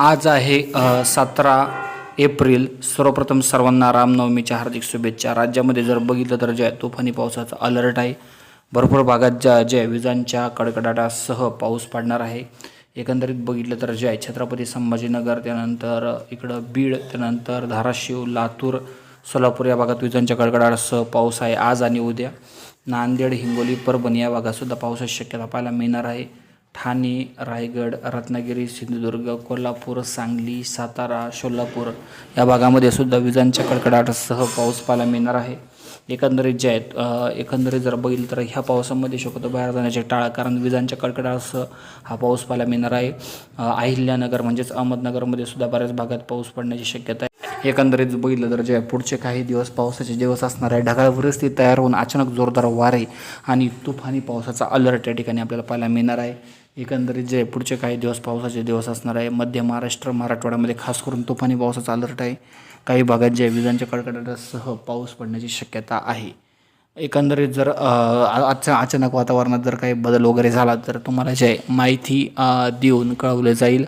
आज आहे सतरा एप्रिल. सर्वप्रथम सर्वांना रामनवमीच्या हार्दिक शुभेच्छा. राज्यामध्ये जर बघितलं तर जे तुफानी पावसाचा अलर्ट आहे. भरपूर भागात ज्या जे विजांच्या कडकडाटासह पाऊस पडणार आहे. एकंदरीत बघितलं तर जे आहे छत्रपती संभाजीनगर त्यानंतर इकडं बीड त्यानंतर धाराशिव लातूर सोलापूर या भागात विजांच्या कडकडाटासह पाऊस आहे. आज आणि उद्या नांदेड हिंगोली परभणी या भागातसुद्धा पावसाची शक्यता पाहायला मिळणार आहे. ठाणे रायगड रत्नागिरी सिंधुदुर्ग कोल्हापूर सांगली सातारा सोलापूर या भागामध्ये सुद्धा विजांच्या कडकडाटासह पाऊस पाहायला मिळणार आहे. एकंदरीत जे आहेत एकंदरीत जर बघितलं तर ह्या पावसामध्ये शक्यतो बाहेर जाण्याचे टाळा कारण विजांच्या कडकडासह हा पाऊस पाहायला मिळणार आहे. अहिल्यानगर म्हणजेच अहमदनगरमध्ये सुद्धा बऱ्याच भागात पाऊस पडण्याची शक्यता आहे. एकंदरीत बघितलं तर जे पुढचे काही दिवस पावसाचे दिवस असणार आहे ढगाळ परिस्थिती तयार होऊन अचानक जोरदार वारे आणि तुफानी पावसाचा अलर्ट या ठिकाणी आपल्याला पाहायला मिळणार आहे. एकंदरीत जे पुढचे काही दिवस पावसाचे दिवस असणार आहे मध्य महाराष्ट्र मराठवाड्यामध्ये खास करून तुफानी पावसाचा अलर्ट आहे. काही भागात जे विजांच्या कडकडाटासह पाऊस पडण्याची शक्यता आहे. एकंदरीत जर आजच्या अचानक वातावरणात जर काही बदल वगैरे झाला तर तुम्हाला जे माहिती देऊन कळवले जाईल.